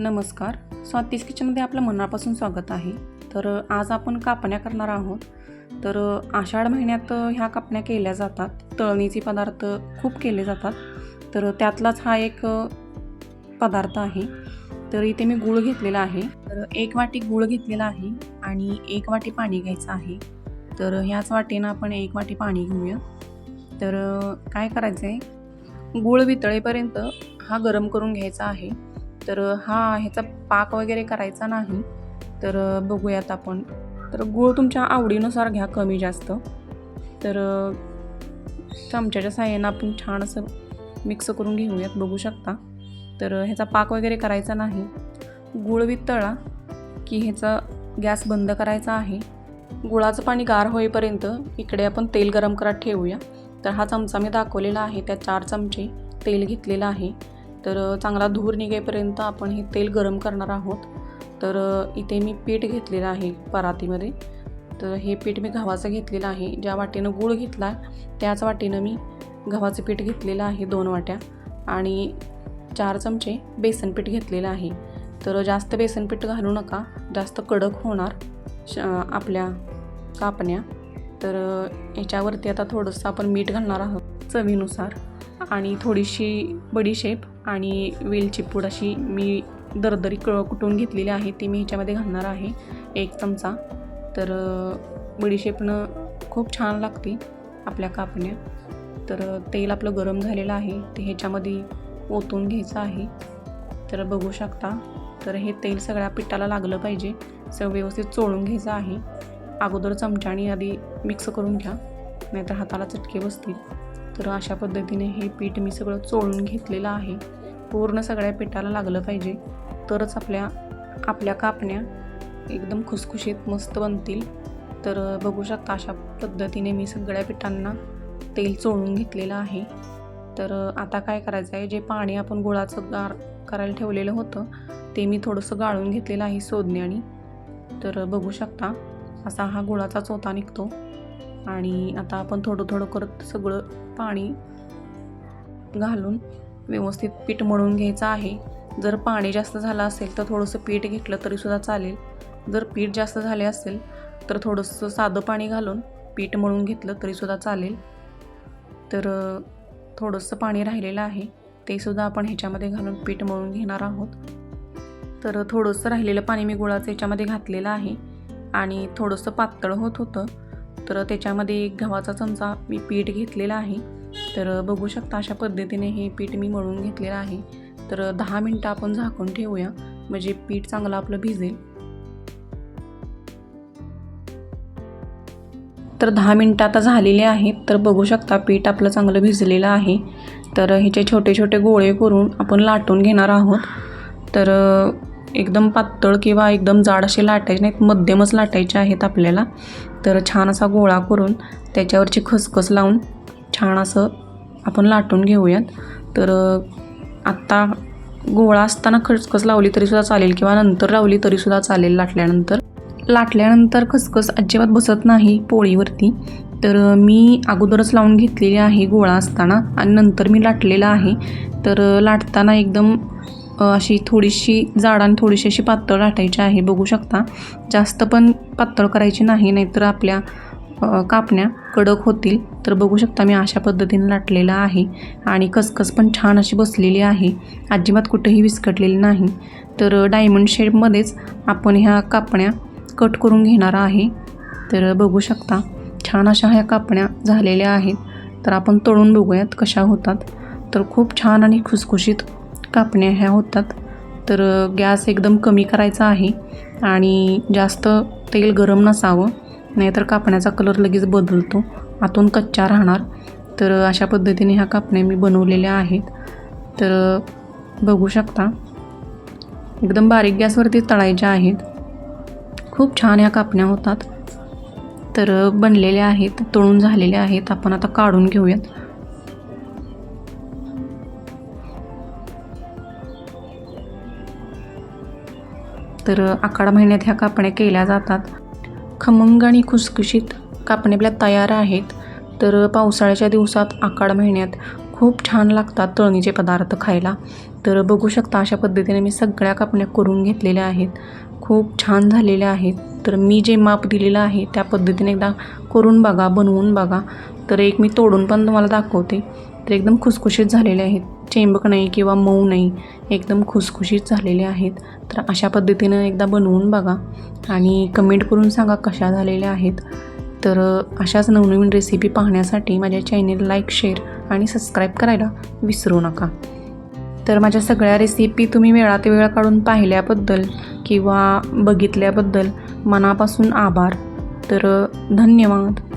नमस्कार. स्वातीस किचनमध्ये आपलं मनापासून स्वागत आहे. तर आज आपण कापण्या करणार आहोत. तर आषाढ महिन्यात ह्या कापण्या केल्या जातात. तळणीचे पदार्थ खूप केले जातात. तर त्यातलाच हा एक पदार्थ आहे. तर इथे मी गूळ घेतलेला आहे. तर एक वाटी गूळ घेतलेला आहे आणि एक वाटी पाणी घ्यायचं आहे. तर ह्याच वाटेनं आपण एक वाटी पाणी घेऊया. तर काय करायचं आहे गूळ वितळेपर्यंत हा गरम करून घ्यायचा आहे. तर हा ह्याचा पाक वगैरे करायचा नाही. तर बघूयात आपण. तर गूळ तुमच्या आवडीनुसार घ्या कमी जास्त. तर चमच्याच्या साह्यानं आपण छान असं मिक्स करून घेऊयात बघू शकता. तर ह्याचा पाक वगैरे करायचा नाही. गूळ वितळा की ह्याचा गॅस बंद करायचा आहे. गुळाचं पाणी गार होईपर्यंत इकडे आपण तेल गरम करत ठेवूया. तर हा चमचा मी दाखवलेला आहे. त्या चार चमचे तेल घेतलेलं आहे. तर चांगला धूर निघेपर्यंत आपण हे तेल गरम करणार आहोत. तर इथे मी पीठ घेतलेलं आहे परातीमध्ये. तर हे पीठ मी गव्हाचं घेतलेलं आहे. ज्या वाटीनं गूळ घेतला त्याच वाटीनं मी गव्हाचं पीठ घेतलेलं आहे दोन वाट्या. आणि चार चमचे बेसन पीठ घेतलेलं आहे. तर जास्त बेसन पीठ घालू नका. जास्त कडक होणार श आपल्या कापण्या. तर याच्यावरती आता थोडंसं आपण मीठ घालणार आहोत चवीनुसार. आणि थोडीशी बडीशेप आणि वेलची पूड अशी मी दरदरी क कुटून घेतलेली आहे ती मी ह्याच्यामध्ये घालणार आहे एक चमचा. तर बडीशेपनं खूप छान लागते आपल्या कापण्या. तर तेल आपलं गरम झालेलं आहे ते ह्याच्यामध्ये ओतून घ्यायचं आहे. तर बघू शकता. तर हे तेल सगळ्या पिठाला लागलं पाहिजे सगळं व्यवस्थित चोळून घ्यायचं आहे. अगोदर चमच्याने आधी मिक्स करून घ्या नाहीतर हाताला चटके बसतील. तर अशा पद्धतीने हे पीठ मी सगळं चोळून घेतलेलं आहे. पूर्ण सगळ्या पिठाला लागलं पाहिजे. तरच आपल्या आपल्या कापण्या एकदम खुसखुशीत मस्त बनतील. तर बघू शकता अशा पद्धतीने मी सगळ्या पिठांना तेल चोळून घेतलेलं आहे. तर आता काय करायचं आहे? जे पाणी आपण गुळाचं गार करायला ठेवलेलं होतं ते मी थोडंसं गाळून घेतलेलं आहे सोदण्याने तर बघू शकता असा हा गुळाचा चोथा निघतो. आणि आता आपण थोडं थोडं करत सगळं पाणी घालून व्यवस्थित पीठ मळून घ्यायचं आहे. जर पाणी जास्त झालं असेल तर थोडंसं पीठ घेतलं तरीसुद्धा चालेल. जर पीठ जास्त झाले असेल तर थोडंसं साधं पाणी घालून पीठ मळून घेतलं तरीसुद्धा चालेल. तर थोडंसं पाणी राहिलेलं आहे. तेसुद्धा आपण ह्याच्यामध्ये घालून पीठ मळून घेणार आहोत. तर थोडंसं राहिलेलं पाणी मी गुळाचं ह्याच्यामध्ये घातलेलं आहे. आणि थोडंसं पातळ होत होतं. तर त्याच्यामध्ये एक गव्हाचा चमचा मी पीठ घेतलेला आहे. तर बघू शकता अशा पद्धतीने हे पीठ मी मळून घेतलेलं आहे. तर दहा मिनटं आपण झाकून ठेवूया. म्हणजे पीठ चांगलं आपलं भिजेल. तर दहा मिनटं आता झालेले आहेत. तर बघू शकता पीठ आपलं चांगलं भिजलेलं आहे. तर ह्याचे छोटे छोटे गोळे करून आपण लाटून घेणार आहोत. तर एकदम पातळ किंवा एकदम जाड असे लाटायचे नाहीत. मध्यमच लाटायचे आहेत आपल्याला. तर छान असा गोळा करून त्याच्यावरची खसखस लावून छान असं आपण लाटून घेऊयात. तर आत्ता गोळा असताना खसखस लावली तरीसुद्धा चालेल किंवा नंतर लावली तरीसुद्धा चालेल लाटल्यानंतर. लाटल्यानंतर खसखस अजिबात बसत नाही पोळीवरती. तर मी अगोदरच लावून घेतलेली आहे गोळा असताना आणि नंतर मी लाटलेला आहे. तर लाटताना एकदम अशी थोडीशी जाड आणि थोडीशी अशी पातळ लाटायची आहे. बघू शकता. जास्त पण पातळ करायची नाही नाहीतर आपल्या कापण्या कडक होतील. तर बघू शकता मी अशा पद्धतीने लाटलेला आहे. आणि कसकस पण छान अशी बसलेली आहे. अजिबात कुठेही विस्कटलेली नाही. तर डायमंड शेपमध्येच आपण ह्या कापण्या कट करून घेणार आहे. तर बघू शकता. छान अशा ह्या कापण्या झालेल्या आहेत. तर आपण तळून बघूयात कशा होतात. तर खूप छान आणि खुसखुशीत कापण्या ह्या होतात. तर गॅस एकदम कमी करायचा आहे आणि जास्त तेल गरम नसावं नाहीतर कापण्याचा कलर लगेच बदलतो. आतून कच्चा राहणार. तर अशा पद्धतीने ह्या कापण्या मी बनवलेल्या आहेत. तर बघू शकता. एकदम बारीक गॅसवरती तळायच्या आहेत. खूप छान ह्या कापण्या होतात. तर बनलेल्या आहेत तळून झालेल्या आहेत. आपण आता काढून घेऊयात. तर आखाड महिन्यात ह्या कापण्या केल्या जातात. खमंग आणि खुसखुशीत कापण्या आपल्या तयार आहेत. तर पावसाळ्याच्या दिवसात आखाड महिन्यात खूप छान लागतात तळणीचे पदार्थ खायला. तर बघू शकता अशा पद्धतीने मी सगळ्या कापण्या करून घेतलेल्या आहेत. खूप छान झालेल्या आहेत. तर मी जे माप दिलेलं आहे त्या पद्धतीने एकदा करून बघा बनवून बघा. तर एक मी तोडून पण तुम्हाला दाखवते. तर एकदम खुसखुशीत झालेले आहेत. चेंबक नाही किंवा मऊ नाही एकदम खुसखुशीत झालेले आहेत. तर अशा पद्धतीनं एकदा बनवून बघा आणि कमेंट करून सांगा कशा झालेल्या आहेत. तर अशाच नवनवीन रेसिपी पाहण्यासाठी माझ्या चॅनेल लाईक शेअर आणि सबस्क्राईब करायला विसरू नका. तर माझ्या सगळ्या रेसिपी तुम्ही वेळात वेळ काढून पाहिल्याबद्दल किंवा बघितल्याबद्दल मनापासून आभार. तर धन्यवाद.